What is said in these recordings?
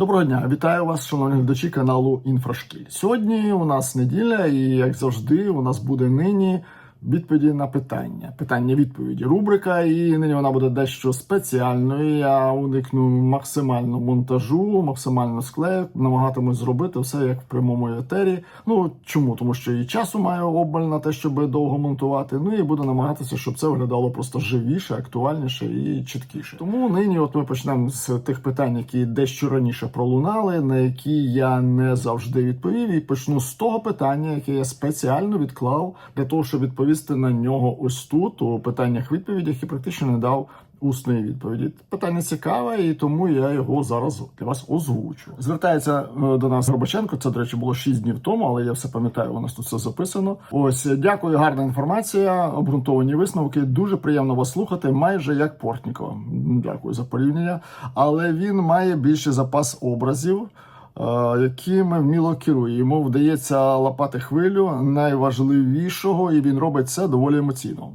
Доброго дня, вітаю вас, шановні глядачі каналу Інфрашкіль. Сьогодні у нас неділя, і як завжди, у нас буде нині відповіді на питання. Питання відповіді. Рубрика, і нині вона буде дещо спеціальною. Я уникну максимально монтажу, максимально склею, намагатимусь зробити все як в прямому етері. Ну чому? Тому що і часу маю обмаль на те, щоб довго монтувати. Ну і буду намагатися, щоб це виглядало просто живіше, актуальніше і чіткіше. Тому нині, от ми почнемо з тих питань, які дещо раніше пролунали, на які я не завжди відповів, і почну з того питання, яке я спеціально відклав для того, щоб відповісти на нього ось тут у питаннях відповідях і практично не дав. Усної відповіді питання цікаве, і тому я його зараз для вас озвучу. Звертається е, до нас Горбаченко. Це до речі було 6 днів тому, але я все пам'ятаю. У нас тут все записано. Ось дякую, гарна інформація, обґрунтовані висновки. Дуже приємно вас слухати, майже як Портнікова. Дякую за порівняння. Але він має більший запас образів. Е, Якими вміло керує, йому вдається лапати хвилю найважливішого, і він робить це доволі емоційно.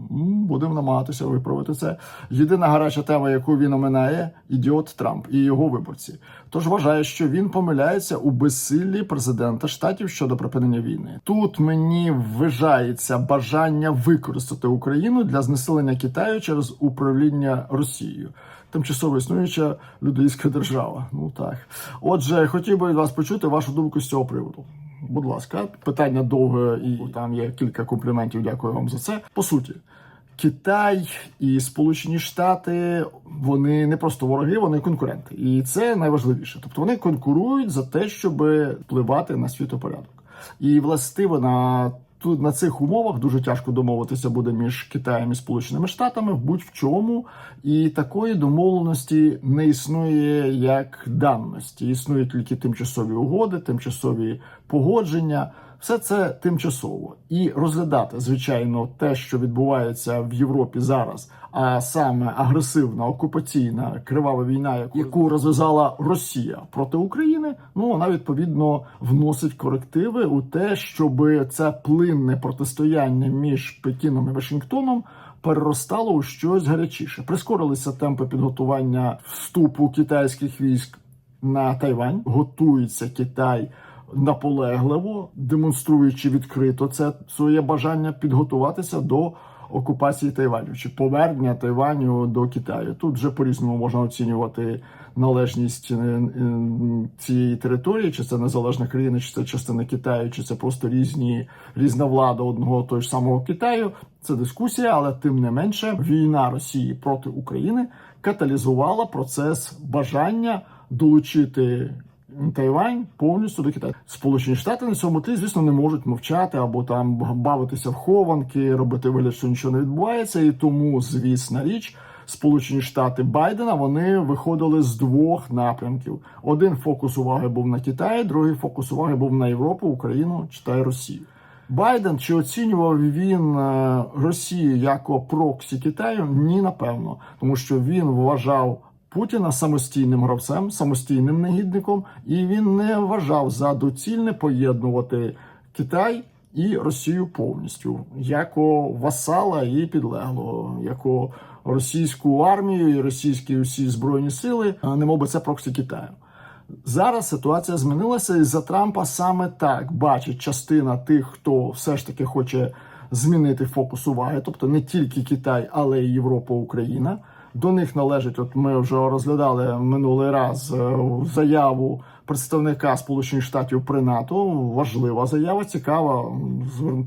Будемо намагатися виправити це. Єдина гаряча тема, яку він оминає, ідіот Трамп і його виборці. Тож вважає, що він помиляється у безсиллі президента штатів щодо припинення війни. Тут мені вважається бажання використати Україну для знесилення Китаю через управління Росією. Тимчасово існуюча людейська держава. Ну так. Отже, хотів би від вас почути вашу думку з цього приводу. Будь ласка, питання довге і там є кілька компліментів. Дякую вам за це. По суті, Китай і Сполучені Штати вони не просто вороги, вони конкуренти, і це найважливіше. Тобто вони конкурують за те, щоб впливати на світопорядок. І властиво на тут на цих умовах дуже тяжко домовитися буде між Китаєм і Сполученими Штатами в будь-в чому. І такої домовленості не існує як даності. Існують тільки тимчасові угоди, тимчасові погодження. Все це тимчасово і розглядати, звичайно, те, що відбувається в Європі зараз, а саме агресивна окупаційна кривава війна, яку- яку розв'язала Росія проти України. Ну вона відповідно вносить корективи у те, щоб це плинне протистояння між Пекіном і Вашингтоном переростало у щось гарячіше. Прискорилися темпи підготування вступу китайських військ на Тайвань. Готується Китай наполегливо, демонструючи відкрито це своє бажання підготуватися до окупації Тайваню чи повернення Тайваню до Китаю. Тут вже по-різному можна оцінювати належність е, е, цієї території, чи це незалежна країна, чи це частина Китаю, чи це просто різні різна влада одного того ж самого Китаю. Це дискусія, але тим не менше, війна Росії проти України каталізувала процес бажання долучити Тайвань повністю до Китаю. Сполучені Штати на цьому тлі, звісно, не можуть мовчати або там бавитися в хованки, робити вигляд, що нічого не відбувається. І тому, звісна річ, Сполучені Штати Байдена вони виходили з двох напрямків: один фокус уваги був на Китаї, другий фокус уваги був на Європу, Україну читай Росію. Байден чи оцінював він е, Росію як проксі Китаю? Ні, напевно, тому що він вважав Путіна самостійним гравцем, самостійним негідником, і він не вважав за доцільне поєднувати Китай і Росію повністю як васала і підлеглого, як російську армію і російські усі збройні сили, а не мов би це проксі Китаю. Зараз ситуація змінилася, і за Трампа саме так бачить частина тих, хто все ж таки хоче змінити фокус уваги, тобто не тільки Китай, але й Європа, Україна. До них належить, от ми вже розглядали минулий раз е, заяву представника Сполучених Штатів при НАТО. Важлива заява, цікава.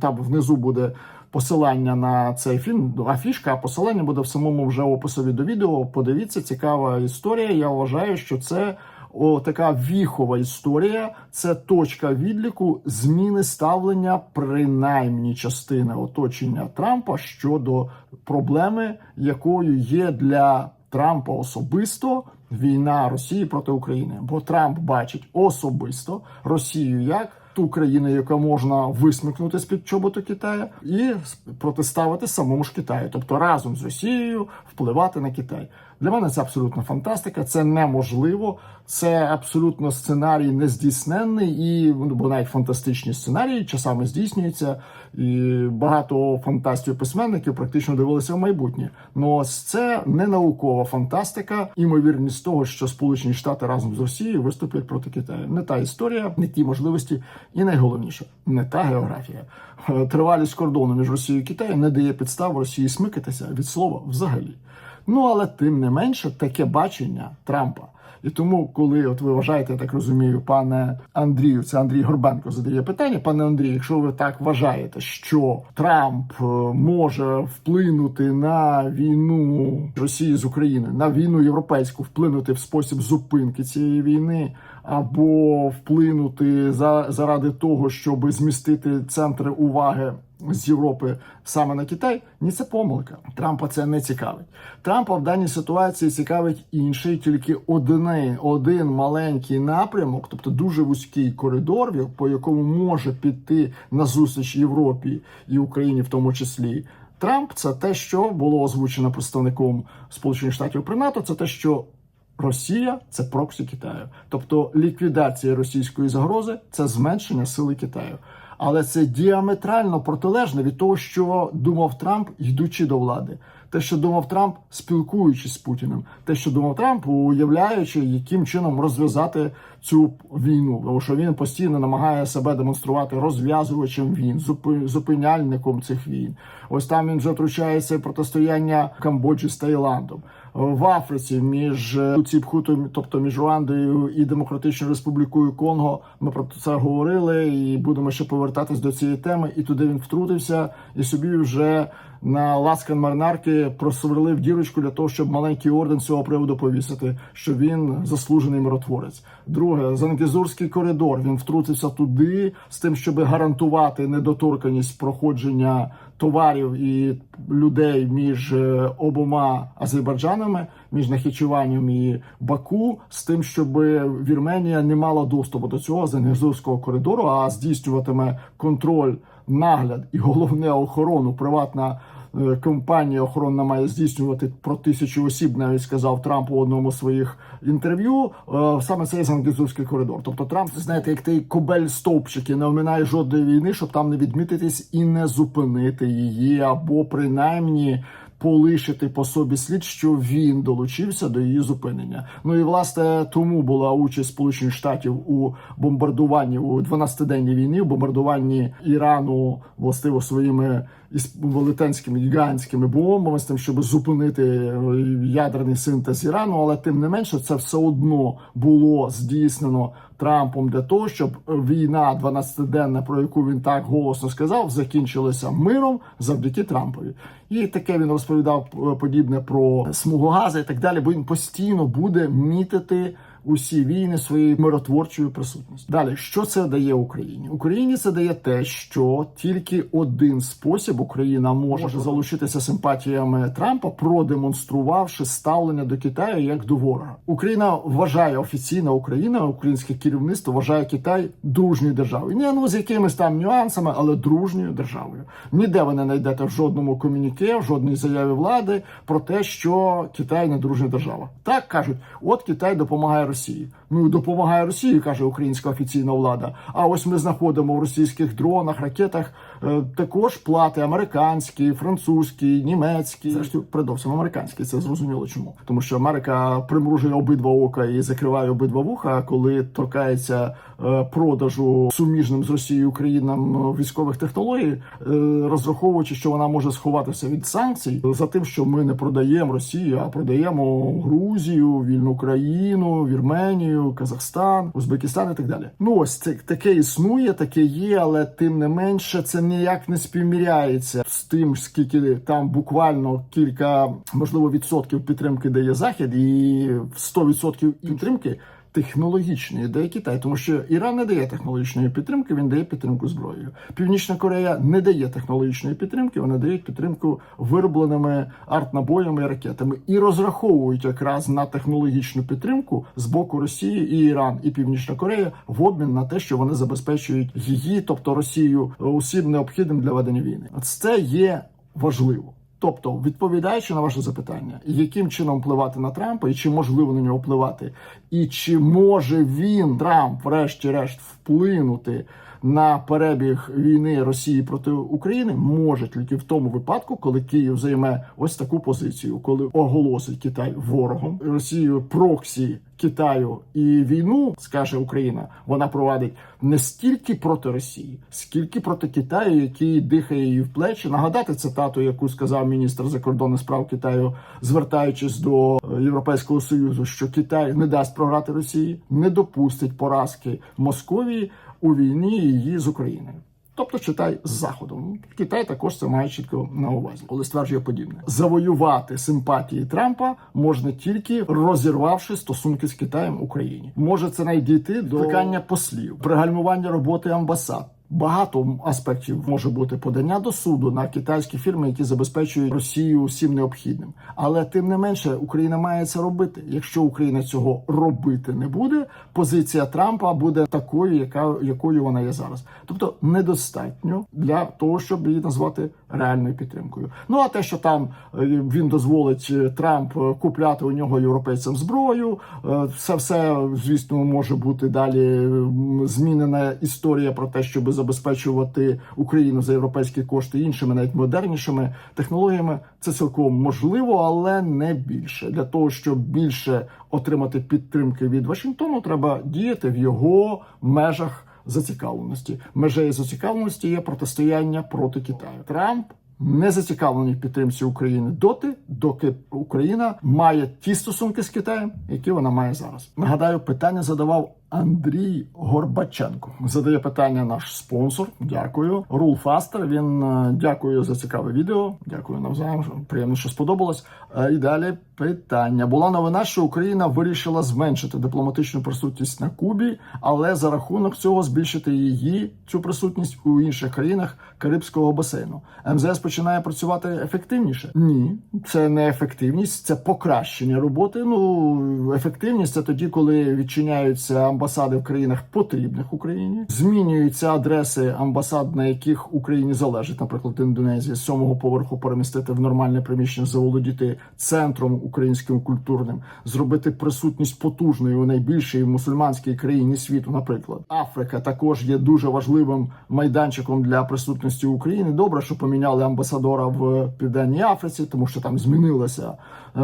Там внизу буде посилання на цей фільм, афішка, а посилання буде в самому вже описові до відео. Подивіться, цікава історія. Я вважаю, що це о, така віхова історія. Це точка відліку зміни ставлення принаймні частини оточення Трампа щодо проблеми, якою є для Трампа особисто війна Росії проти України. Бо Трамп бачить особисто Росію як ту країну, яка можна висмикнути з під чоботу Китаю, і протиставити самому ж Китаю, тобто разом з Росією впливати на Китай. Для мене це абсолютно фантастика, це неможливо, це абсолютно сценарій нездійсненний, і ну, бо навіть фантастичні сценарії часами здійснюються. І багато фантастів письменників практично дивилися в майбутнє. Ну ось це не наукова фантастика, імовірність того, що Сполучені Штати разом з Росією виступлять проти Китаю. Не та історія, не ті можливості, і найголовніше не та географія. Тривалість кордону між Росією і Китаєм не дає підстав Росії смикатися від слова взагалі. Ну але тим не менше таке бачення Трампа. І тому, коли от ви вважаєте, я так розумію, пане Андрію, це Андрій Горбенко задає питання. Пане Андрію, якщо ви так вважаєте, що Трамп е, може вплинути на війну Росії з Україною, на війну європейську, вплинути в спосіб зупинки цієї війни, або вплинути за заради того, щоб змістити центри уваги з Європи саме на Китай, ні, це помилка. Трампа це не цікавить. Трампа в даній ситуації цікавить інший, тільки один, один маленький напрямок, тобто дуже вузький коридор, по якому може піти на зустріч Європі і Україні, в тому числі. Трамп це те, що було озвучено представником Сполучених Штатів при НАТО. Це те, що Росія це проксі Китаю, тобто ліквідація російської загрози це зменшення сили Китаю. Але це діаметрально протилежне від того, що думав Трамп, йдучи до влади. Те, що думав Трамп, спілкуючись з Путіним, те, що думав Трамп, уявляючи, яким чином розв'язати цю війну, тому що він постійно намагає себе демонструвати розв'язувачем війн, зупи- зупиняльником цих війн. Ось там він вже втручається протистояння Камбоджі з Таїландом. В Африці між Ціпхутом, тобто між Руандою і Демократичною Республікою Конго, ми про це говорили і будемо ще повертатись до цієї теми. І туди він втрутився і собі вже на ласкан марнарки просверлив дірочку для того, щоб маленький орден цього приводу повісити, що він заслужений миротворець. Друге, Зангезурський коридор. Він втрутився туди з тим, щоб гарантувати недоторканість проходження товарів і людей між е, обома Азербайджанами, між Нахічеванням і Баку, з тим, щоб Вірменія не мала доступу до цього Зангезурського коридору, а здійснюватиме контроль, нагляд і головне охорону приватна. Е, Компанія охоронна має здійснювати про тисячу осіб, навіть сказав Трамп у одному з своїх інтерв'ю. е, Саме цей Зангезурський коридор. Тобто Трамп, знаєте, як той кобель стовпчик і не оминає жодної війни, щоб там не відмітитись і не зупинити її, або принаймні полишити по собі слід, що він долучився до її зупинення. Ну і власне тому була участь Сполучених Штатів у бомбардуванні у 12-денній війні, у бомбардуванні Ірану властиво своїми із велетенськими гігантськими бомбами з тим, щоб зупинити е, ядерний синтез Ірану, але тим не менше це все одно було здійснено Трампом для того, щоб війна 12-денна, про яку він так голосно сказав, закінчилася миром завдяки Трампові. І таке він розповідав е, подібне про смугу газу і так далі, бо він постійно буде мітити усі війни своєю миротворчою присутністю. Далі, що це дає Україні? Україні це дає те, що тільки один спосіб Україна може залучитися симпатіями Трампа, продемонструвавши ставлення до Китаю як до ворога. Україна вважає офіційна Україна, українське керівництво вважає Китай дружньою державою. Ні, ну з якимись там нюансами, але дружньою державою. Ніде ви не знайдете в жодному комюніке, в жодній заяві влади про те, що Китай не дружня держава. Так кажуть, от Китай допомагає Росії. Ну допомагає Росії, каже українська офіційна влада. А ось ми знаходимо в російських дронах, ракетах е, також плати американські, французькі, німецькі. Зрештою, передовсім американські. Це зрозуміло чому, тому що Америка примружує обидва ока і закриває обидва вуха, коли торкається продажу суміжним з Росією країнам е, військових технологій, е, розраховуючи, що вона може сховатися від санкцій за тим, що ми не продаємо Росію, а продаємо Грузію, вільну країну, Вірменію, Казахстан, Узбекистан і так далі. Ну ось це таке існує, таке є, але тим не менше це ніяк не співміряється з тим, скільки там буквально кілька можливо відсотків підтримки дає захід, і 100% підтримки. Технологічної дає Китай, тому що Іран не дає технологічної підтримки, він дає підтримку зброєю. Північна Корея не дає технологічної підтримки, вони дають підтримку виробленими артнабоями і ракетами і розраховують якраз на технологічну підтримку з боку Росії і Іран і Північна Корея в обмін на те, що вони забезпечують її, тобто Росію, усім необхідним для ведення війни. Це є важливо. Тобто, відповідаючи на ваше запитання, яким чином впливати на Трампа, і чи можливо на нього впливати, і чи може він Трамп, врешті-решт, вплинути на перебіг війни Росії проти України, може тільки в тому випадку, коли Київ займе ось таку позицію, коли оголосить Китай ворогом Росію проксі Китаю і війну, скаже Україна, вона провадить не стільки проти Росії, скільки проти Китаю, який дихає її в плечі. Нагадати цитату, яку сказав міністр закордонних справ Китаю, звертаючись до Європейського союзу, що Китай не дасть програти Росії, не допустить поразки Московії у війні її з Україною. Тобто читай з заходом. Китай також це має чітко на увазі, коли стверджує подібне. Завоювати симпатії Трампа можна тільки розірвавши стосунки з Китаєм в Україні. Може це найдійти до викликання послів, пригальмування роботи амбасад. Багато аспектів може бути подання до суду на китайські фірми, які забезпечують Росію всім необхідним. Але тим не менше Україна має це робити. Якщо Україна цього робити не буде, позиція Трампа буде такою, яка якою вона є зараз. Тобто недостатньо для того, щоб її назвати реальною підтримкою. Ну а те, що там е, він дозволить е, Трамп е, купляти у нього європейцям зброю, це все звісно може бути далі змінена історія про те, щоб забезпечувати Україну за європейські кошти іншими, навіть модернішими технологіями. Це цілком можливо, але не більше для того, щоб більше отримати підтримки від Вашингтону, треба діяти в його межах зацікавленості. Межею зацікавленості є протистояння проти Китаю. Трамп не зацікавлений в підтримці України доти, доки Україна має ті стосунки з Китаєм, які вона має зараз. Нагадаю, питання задавав Андрій Горбаченко. Задає питання наш спонсор. Дякую. Рул Фастер. Він е, дякую за цікаве відео. Дякую навзаєм. Приємно, що сподобалось. Е, І далі питання. Була новина, що Україна вирішила зменшити дипломатичну присутність на Кубі, але за рахунок цього збільшити її цю присутність у інших країнах Карибського басейну. МЗС починає працювати ефективніше? Ні, це не ефективність, це покращення роботи. Ну ефективність це тоді, коли відчиняються амбасади в країнах потрібних Україні, змінюються адреси амбасад, на яких Україні залежить, наприклад, Індонезія. З сьомого поверху перемістити в нормальне приміщення, заволодіти центром українським культурним, зробити присутність потужною у найбільшій мусульманській країні світу, наприклад, Африка також є дуже важливим майданчиком для присутності України. Добре, що поміняли амбасадора в Південній Африці, тому що там змінилася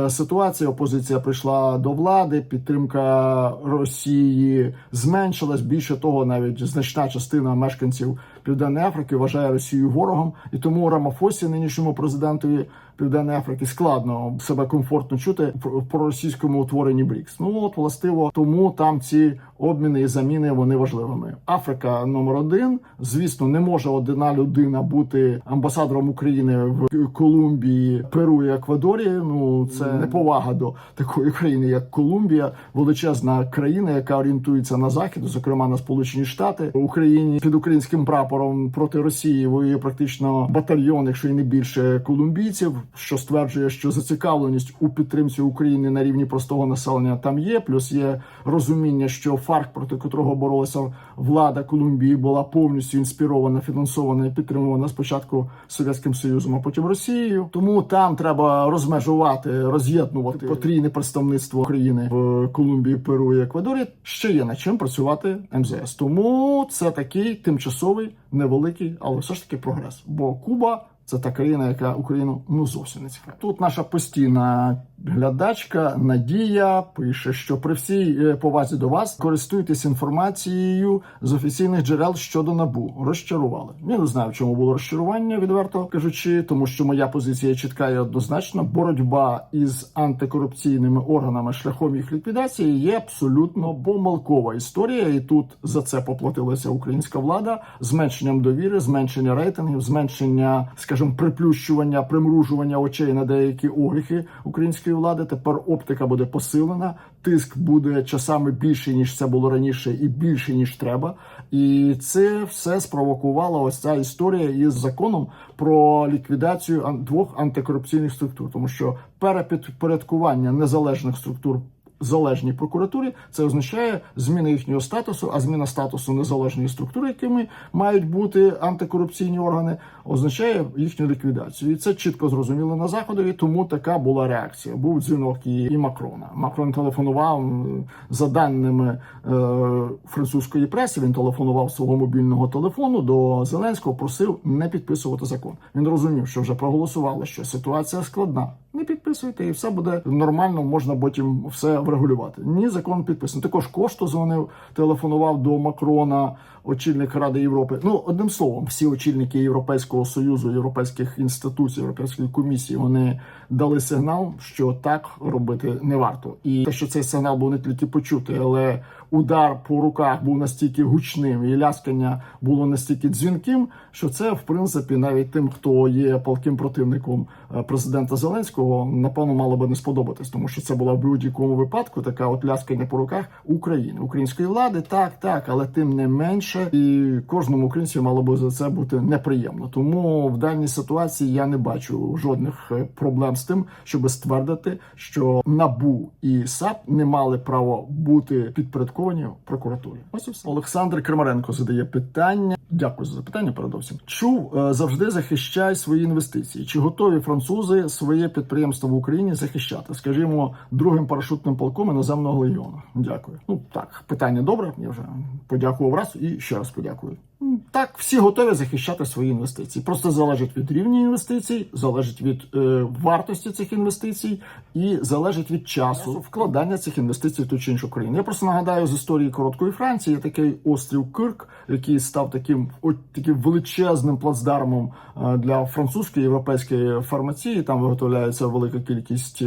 ситуація. Опозиція прийшла до влади, підтримка Росії зменшилась. Більше того, навіть значна частина мешканців Південної Африки вважає Росію ворогом, і тому Рамафосі, нинішньому президентові Південної Африки, складно себе комфортно чути в проросійському утворенні БРІКС. Ну от властиво, тому там ці обміни і заміни вони важливими. Африка номер один. Звісно, не може одна людина бути амбасадором України в Колумбії, Перу і Еквадорі. Ну це неповага до такої країни, як Колумбія, величезна країна, яка орієнтується на захід, зокрема на Сполучені Штати. В Україні під українським прапором проти Росії воює практично батальйон, якщо і не більше колумбійців, що стверджує, що зацікавленість у підтримці України на рівні простого населення там є. Плюс є розуміння, що ФАРК, проти котрого боролася влада Колумбії, була повністю інспірована, фінансована і підтримувана спочатку Совєтським Союзом, а потім Росією. Тому там треба розмежувати, роз'єднувати потрійне представництво України в Колумбії, Перу і Еквадорі. Ще є над чим працювати МЗС. Тому це такий тимчасовий невеликий, але все ж таки прогрес. Бо Куба. Це та країна, яка Україну ну зовсім не цікавить. Тут наша постійна глядачка Надія пише, що при всій е, повазі до вас користуйтесь інформацією з офіційних джерел щодо набу. Розчарували. Я не знаю, в чому було розчарування, відверто кажучи, тому що моя позиція чітка і однозначна. Боротьба із антикорупційними органами шляхом їх ліквідації є абсолютно помилкова історія, і тут за це поплатилася українська влада зменшенням довіри, зменшення рейтингів, зменшення, скажімо, приплющування, примружування очей на деякі огріхи української влади. Тепер оптика буде посилена, тиск буде часами більший ніж це було раніше, і більше ніж треба. І це все спровокувала ось ця історія із законом про ліквідацію двох антикорупційних структур, тому що перепідпорядкування незалежних структур залежній прокуратурі, це означає зміна їхнього статусу, а зміна статусу незалежної структури, якими мають бути антикорупційні органи, означає їхню ліквідацію. І це чітко зрозуміло на заходові. Тому така була реакція. Був дзвінок і, Макрона. Макрон телефонував за даними е, французької преси. Він телефонував свого мобільного телефону до Зеленського, просив не підписувати закон. Він розумів, що вже проголосували, що ситуація складна. Не підписуйте, і все буде нормально. Можна потім все врегулювати. Ні, закон підписаний. Також Кошто дзвонив, телефонував до Макрона, очільник Ради Європи. Ну одним словом, всі очільники Європейського союзу, європейських інституцій, європейської комісії вони дали сигнал, що так робити не варто. І те, що цей сигнал був не тільки почутий, але удар по руках був настільки гучним, і ляскання було настільки дзвінким, що це в принципі навіть тим, хто є палким противником президента Зеленського, напевно, мало би не сподобатись, тому що це була в будь-якому випадку така от ляскання по руках України, української влади, так, так, але тим не менше, і кожному українцю мало би за це бути неприємно. Тому в даній ситуації я не бачу жодних е, проблем з тим, щоб ствердити, що набу і САП не мали право бути підпорядковані прокуратурі. Ось і. Олександр Крамаренко задає питання. Дякую за запитання. Передовсім чув е, завжди захищай свої інвестиції. Чи готові французи своє підприємство в Україні захищати? Скажімо, другим парашутним полком іноземного легіону. Дякую. Ну так, питання добре. Я вже подякував раз і ще раз подякую. Так, всі готові захищати свої інвестиції. Просто залежить від рівня інвестицій, залежить від е, вартості цих інвестицій і залежить від часу вкладання цих інвестицій в ту чи іншу країну. Я просто нагадаю з історії короткої Франції є такий острів Кирк, який став таким от таким величезним плацдармом е, для французької європейської фармації. Там виготовляється велика кількість е,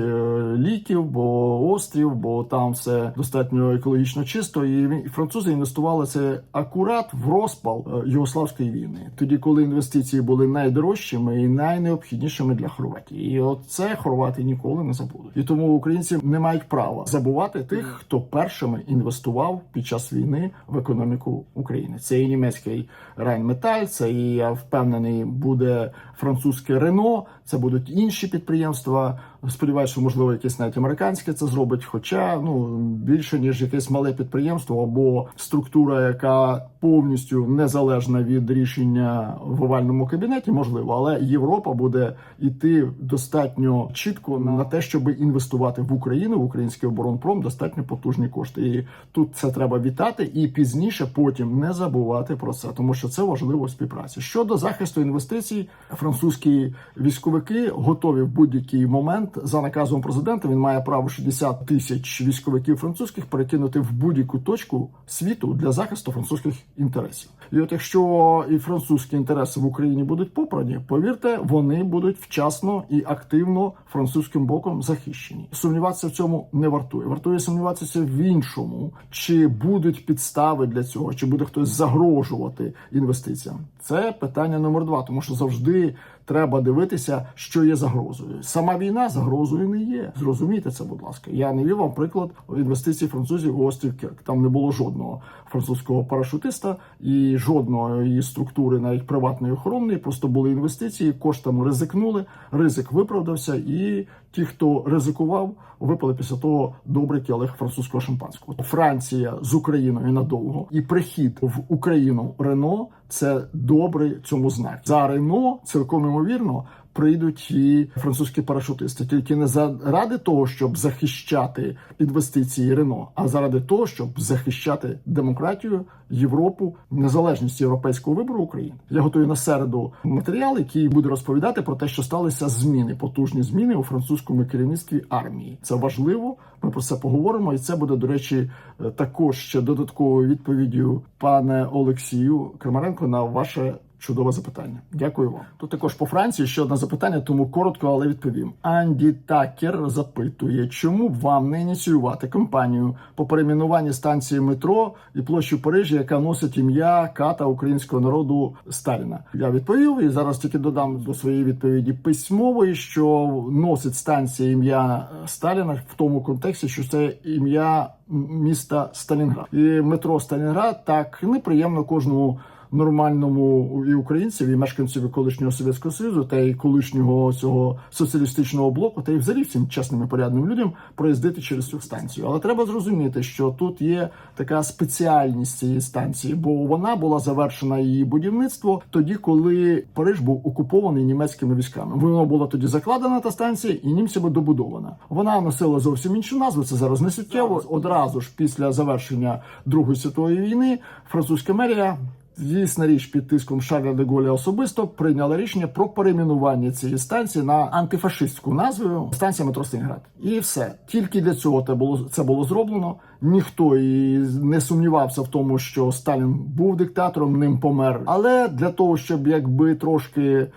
ліків, бо острів, бо там все достатньо екологічно чисто. І французи інвестували це акурат в розпал Югославської війни, тоді, коли інвестиції були найдорожчими і найнеобхіднішими для Хорватії. І от це хорвати ніколи не забудуть. І тому українці не мають права забувати тих, хто першими інвестував під час війни в економіку України. Це і німецький Райнметаль, це і я впевнений буде французьке Рено, це будуть інші підприємства. Сподіваюся, що можливо якесь навіть американське це зробить. Хоча ну більше ніж якесь мале підприємство або структура, яка повністю незалежна від рішення в овальному кабінеті, можливо, але Європа буде йти достатньо чітко на те, щоб інвестувати в Україну, в український оборонпром достатньо потужні кошти. І тут це треба вітати, і пізніше потім не забувати про це, тому що це важливо в співпраці. Щодо захисту інвестицій, французькі військовики готові в будь-який момент за наказом президента. Він має право 60 тисяч військовиків французьких перекинути в будь-яку точку світу для захисту французьких інтересів. І от якщо і французькі інтереси в Україні будуть попрані, повірте, вони будуть вчасно і активно французьким боком захищені. Сумніватися в цьому не вартує. Вартує сумніватися в іншому, чи будуть підстави для цього, чи буде хтось загрожувати інвестиціям. Це питання номер два, тому що завжди треба дивитися, що є загрозою. Сама війна загрозою не є. Зрозумійте це, будь ласка. Я не вів вам приклад інвестицій французів у острів Кірк. Там не було жодного французького парашутиста і жодної структури, навіть приватної охоронної. Просто були інвестиції, коштами ризикнули, ризик виправдався, і ті, хто ризикував, випали після того добрий келих французького шампанського. Франція з Україною надовго і прихід в Україну Рено це добрий цьому знак. За Рено цілком ймовірно прийдуть і французькі парашутисти, тільки не заради того, щоб захищати інвестиції Рено, а заради того, щоб захищати демократію, Європу, незалежність європейського вибору України. Я готую на середу матеріал, який буде розповідати про те, що сталися зміни, потужні зміни у французькому керівництві армії. Це важливо. Ми про це поговоримо, і це буде, до речі, е, також ще додатковою відповіддю пане Олексію Крамаренко на ваше Чудове запитання. Дякую вам. Тут також по Франції ще одне запитання, тому коротко, але відповім. Анді Такер запитує, чому б вам не ініціювати кампанію по перейменуванні станції метро і площі Парижі, яка носить ім'я ката українського народу Сталіна. Я відповів і зараз тільки додам до своєї відповіді письмової, що носить станція ім'я Сталіна в тому контексті, що це ім'я міста Сталінград і метро Сталінград так неприємно кожному нормальному і українців, і мешканців колишнього Совєтського Союзу, та й колишнього цього соціалістичного блоку, та й взагалі всім чесним і порядним людям проїздити через цю станцію. Але треба зрозуміти, що тут є така спеціальність цієї станції, бо вона була завершена її будівництво тоді, коли Париж був окупований німецькими військами. Вона була тоді закладена та станція, і німцями добудована. Вона носила зовсім іншу назву. Це зараз не суттєво. Одразу ж після завершення Другої світової війни французька мерія. Звісна річ під тиском Шарля де Голля особисто прийняла рішення про перейменування цієї станції на антифашистську назву станція метро Синград. І все тільки для цього це було це було зроблено. Ніхто і не сумнівався в тому, що Сталін був диктатором, ним помер. Але для того, щоб якби трошки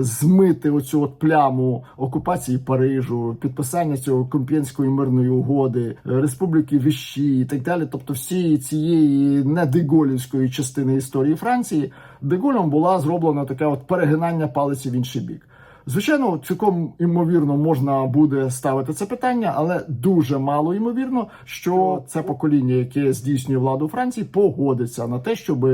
змити оцю от пляму окупації Парижу, підписання цього Комп'єнської мирної угоди, е, Республіки Віщі і так далі. Тобто всієї цієї недеголівської частини історії Франції, Деголем була зроблена таке от перегинання палиці в інший бік. Звичайно, цілком імовірно можна буде ставити це питання, але дуже мало ймовірно, що це покоління, яке здійснює владу Франції, погодиться на те, щоб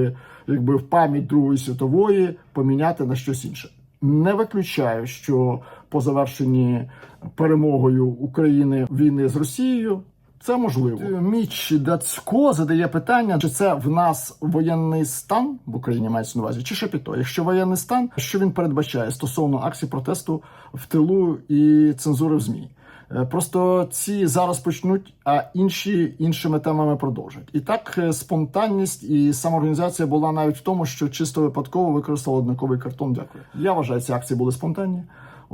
якби в пам'ять Другої світової поміняти на щось інше. Не виключаю, що по завершенні перемогою України війни з Росією. Це можливо. Міч Дацько задає питання, чи це в нас воєнний стан в Україні мається на увазі, чи шепіто? Якщо воєнний стан, що він передбачає стосовно акцій протесту в тилу і цензури в змі? Е, Просто ці зараз почнуть, а інші іншими темами продовжать. І так е, спонтанність і самоорганізація була навіть в тому, що чисто випадково використали однаковий картон. Дякую. Я вважаю, ці акції були спонтанні.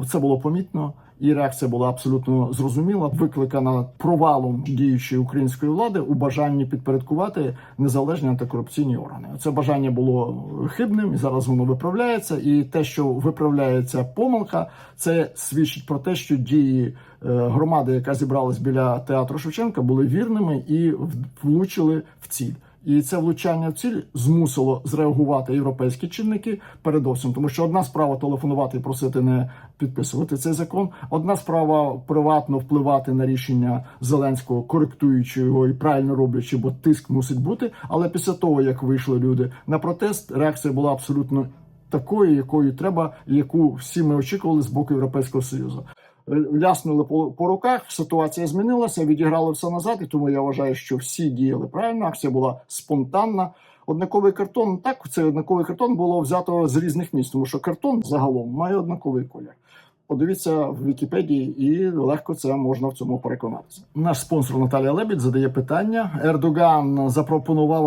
Це було помітно, і реакція була абсолютно зрозуміла, викликана провалом діючої української влади у бажанні підпорядкувати незалежні антикорупційні органи. Це бажання було хибним, і зараз воно виправляється. І те, що виправляється помилка, це свідчить про те, що дії е, громади, яка зібралась біля театру Шевченка, були вірними і влучили в ціль. І це влучання в ціль змусило зреагувати європейські чинники передовсім, тому що одна справа телефонувати і просити не підписувати цей закон. Одна справа приватно впливати на рішення Зеленського, коректуючи його і правильно роблячи, бо тиск мусить бути. Але після того, як вийшли люди на протест, реакція була абсолютно такою, якою треба, яку всі ми очікували з боку Європейського союзу. Ляснули по, по руках, ситуація змінилася, відіграли все назад, і тому я вважаю, що всі діяли правильно. Акція була спонтанна. Однаковий картон, так, цей однаковий картон було взято з різних місць, тому що картон загалом має однаковий колір. Подивіться в Вікіпедії, і легко це можна в цьому переконатися. Наш спонсор Наталія Лебідь задає питання. Ердоган запропонував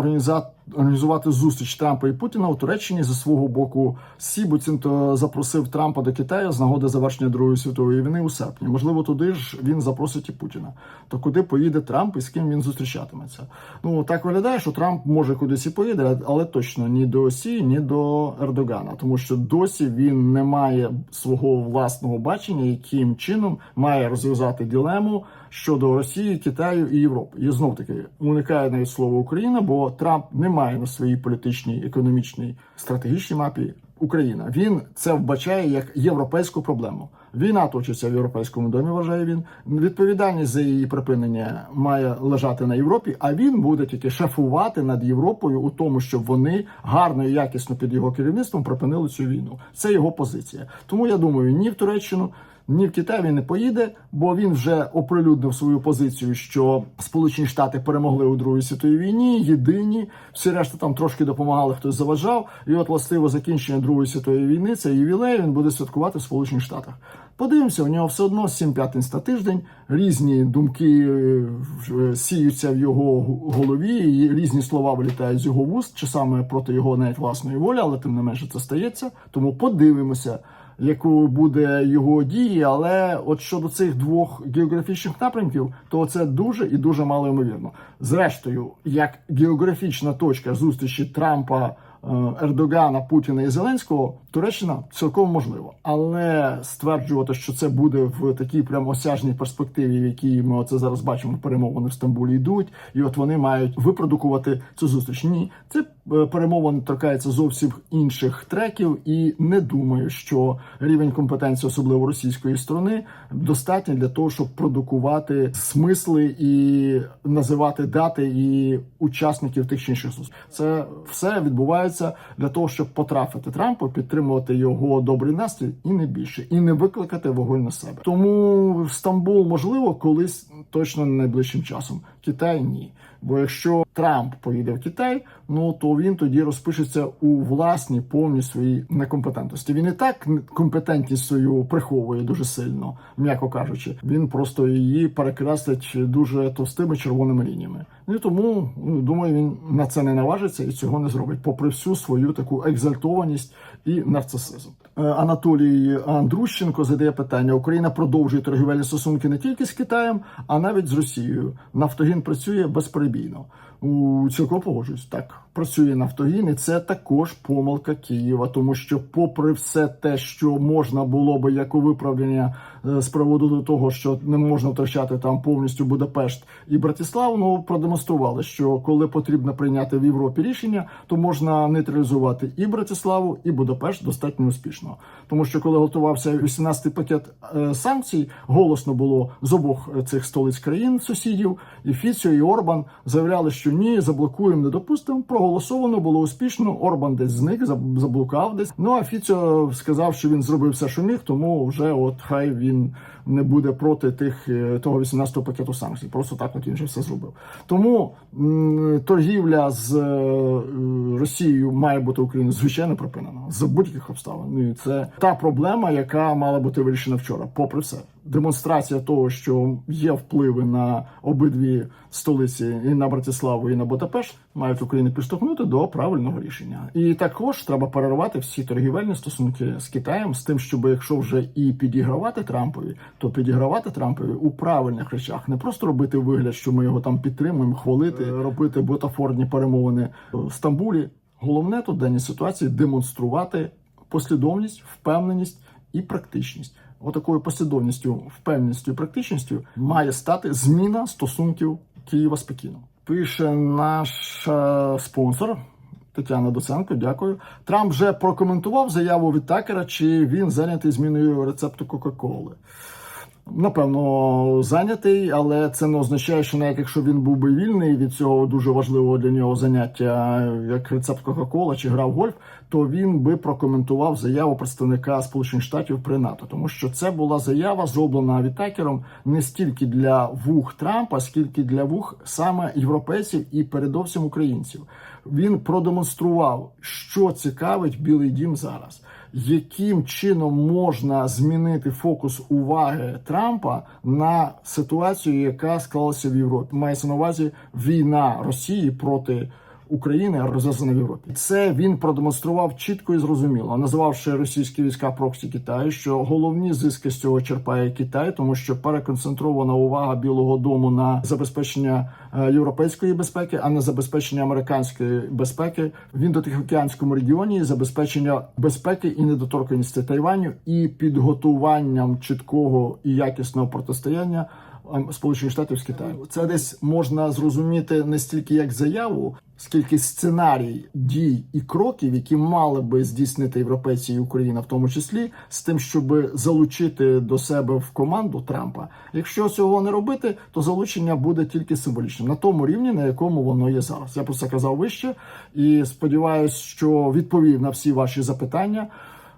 організувати зустріч Трампа і Путіна у Туреччині зі свого боку. Сі буцімто запросив Трампа до Китаю з нагоди завершення Другої світової війни у серпні. Можливо, туди ж він запросить і Путіна. То куди поїде Трамп і з ким він зустрічатиметься? Ну так виглядає, що Трамп може кудись і поїде, але точно ні до Сі, ні до Ердогана, тому що досі він не має свого власного бачення, яким чином має розв'язати ділему щодо Росії, Китаю і Європи. І знов таки уникає навіть слово Україна, бо Трамп не має на своїй політичній, економічній, стратегічній мапі Україна. Він це вбачає як європейську проблему. Війна точиться в європейському домі. Вважає він. Відповідальність за її припинення має лежати на Європі, а він буде тільки шефувати над Європою у тому, щоб вони гарно і якісно під його керівництвом припинили цю війну. Це його позиція. Тому я думаю, ні в Туреччину. Ні в Китай він не поїде, бо він вже оприлюднив свою позицію, що Сполучені Штати перемогли у Другій світовій війні, єдині. Всі решта там трошки допомагали, хтось заважав. І от властиво закінчення Другої світової війни це ювілей. Він буде святкувати в Сполучених Штатах. Подивимося, у нього все одно 7 п'ятниць на тиждень. Різні думки е, сіються в його голові, і різні слова вилітають з його вуст, чи саме проти його навіть власної волі, але тим не менше це стається. Тому подивимося яку буде його дії, але от щодо цих двох географічних напрямків, то це дуже і дуже мало ймовірно. Зрештою, як географічна точка зустрічі Трампа. Е, Ердогана, Путіна і Зеленського Туреччина цілком можливо, але стверджувати, що це буде в такій прям осяжній перспективі, в якій ми оце зараз бачимо, перемовини в Стамбулі йдуть, і от вони мають випродукувати цю зустріч. Ні, це е, перемовин торкається зовсім інших треків, і не думаю, що рівень компетенції, особливо російської сторони, достатній для того, щоб продукувати смисли і називати дати і учасників тих чи інших зустрічей. Це все відбувається для того, щоб потрафити Трампа, підтримувати його добрий настрій і не більше, і не викликати вогонь на себе. Тому Стамбул можливо колись точно не найближчим часом. Китай ні. Бо якщо Трамп поїде в Китай, ну то він тоді розпишеться у власній повній своїй некомпетентності. Він і так компетентність свою приховує дуже сильно, м'яко кажучи. Він просто її перекреслить дуже товстими червоними лініями. Ну і тому ну, думаю, він на це не наважиться і цього не зробить, попри всю свою таку екзальтованість і нарцисизм. Е, Анатолій Андрущенко задає питання: Україна продовжує торгівельні стосунки не тільки з Китаєм, а навіть з Росією. Нафтогін працює безперебійно. У цілком погоджуюсь. Так працює Нафтогін, і це також помилка Києва, тому що, попри все те, що можна було би як у виправдання е, з приводу до того, що не можна втрачати там повністю Будапешт і Братиславу, ну продемонстрували, що коли потрібно прийняти в Європі рішення, то можна нейтралізувати і Братиславу, і Будапешт достатньо успішно. Тому що коли готувався 18-й пакет е, санкцій, голосно було з обох цих столиць країн сусідів, і Фіціо, і Орбан заявляли, що ні, заблокуємо, не допустимо. Проголосовано було успішно. Орбан десь зник, заб- заблукав десь. Ну а Фіціо сказав, що він зробив все, що міг, тому вже от хай він не буде проти тих е, того 18-го пакету санкцій. Просто так от він вже все зробив. Тому м, торгівля з е, Росією має бути Україною звичайно припинена за будь-яких обставин. І це та проблема, яка мала бути вирішена вчора, попри все. Демонстрація того, що є впливи на обидві столиці і на Братиславу, і на Будапешт, мають Україну підштовхнути до правильного рішення. І також треба перервати всі торгівельні стосунки з Китаєм з тим, щоб якщо вже і підігравати Трампові, то підігравати Трампові у правильних речах, не просто робити вигляд, що ми його там підтримуємо, хвалити, робити бутафорні перемовини в Стамбулі. Головне тут в даній ситуації демонструвати послідовність, впевненість і практичність. Отакою послідовністю, впевненістю практичністю має стати зміна стосунків Києва з Пекіном. Пише наш е, спонсор Тетяна Доценко. Дякую. Трамп вже прокоментував заяву від Такера, чи він зайнятий зміною рецепту Кока-Коли. Напевно, зайнятий, але це не означає, що навіть якщо він був би вільний від цього дуже важливого для нього заняття, як рецепт Кока-Кола чи грав гольф, то він би прокоментував заяву представника Сполучених Штатів при НАТО, тому що це була заява зроблена Вітакером не стільки для вух Трампа, скільки для вух саме європейців і передовсім українців. Він продемонстрував, що цікавить Білий Дім зараз яким чином можна змінити фокус уваги Трампа на ситуацію, яка склалася в Європі. Мається на увазі війна Росії проти. України розв'язана в Європі. Це він продемонстрував чітко і зрозуміло, називавши російські війська проксі Китаю, що головні зиски з цього черпає Китай, тому що переконцентрована увага Білого Дому на забезпечення е, європейської безпеки, а не забезпечення американської безпеки в індотихоокеанському регіоні, забезпечення безпеки і недоторканості Тайваню і підготуванням чіткого і якісного протистояння. Сполучених Штатів з Китаєм це десь можна зрозуміти не стільки як заяву, скільки сценарій дій і кроків, які мали би здійснити європейці і Україна, в тому числі, з тим, щоб залучити до себе в команду Трампа. Якщо цього не робити, то залучення буде тільки символічним на тому рівні, на якому воно є зараз. Я про це казав вище і сподіваюся, що відповів на всі ваші запитання.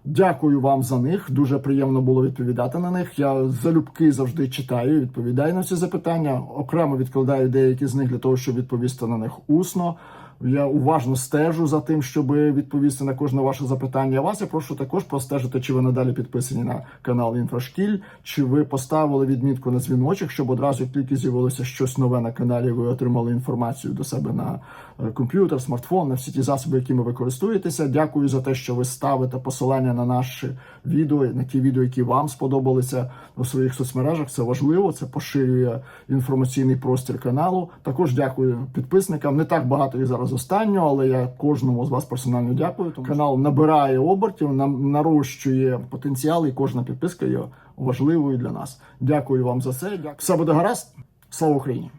Дякую вам за них. Дуже приємно було відповідати на них. Я залюбки завжди читаю, відповідаю на ці запитання. Окремо відкладаю деякі з них для того, щоб відповісти на них усно. Я уважно стежу за тим, щоб відповісти на кожне ваше запитання. Вас я прошу також простежити, чи ви надалі підписані на канал Інфрашкіль, чи ви поставили відмітку на дзвіночок, щоб одразу тільки з'явилося щось нове на каналі. Ви отримали інформацію до себе на е, комп'ютер, смартфон, на всі ті засоби, якими ви користуєтеся. Дякую за те, що ви ставите посилання на наші відео, на ті відео, які вам сподобалися у своїх соцмережах. Це важливо, це поширює інформаційний простір каналу. Також дякую підписникам. Не так багато їх зараз останнього, але я кожному з вас персонально дякую. Тому канал набирає обертів, нам нарощує потенціал, і кожна підписка є важливою для нас. Дякую вам за це. Дякую. Все буде гаразд. Слава Україні!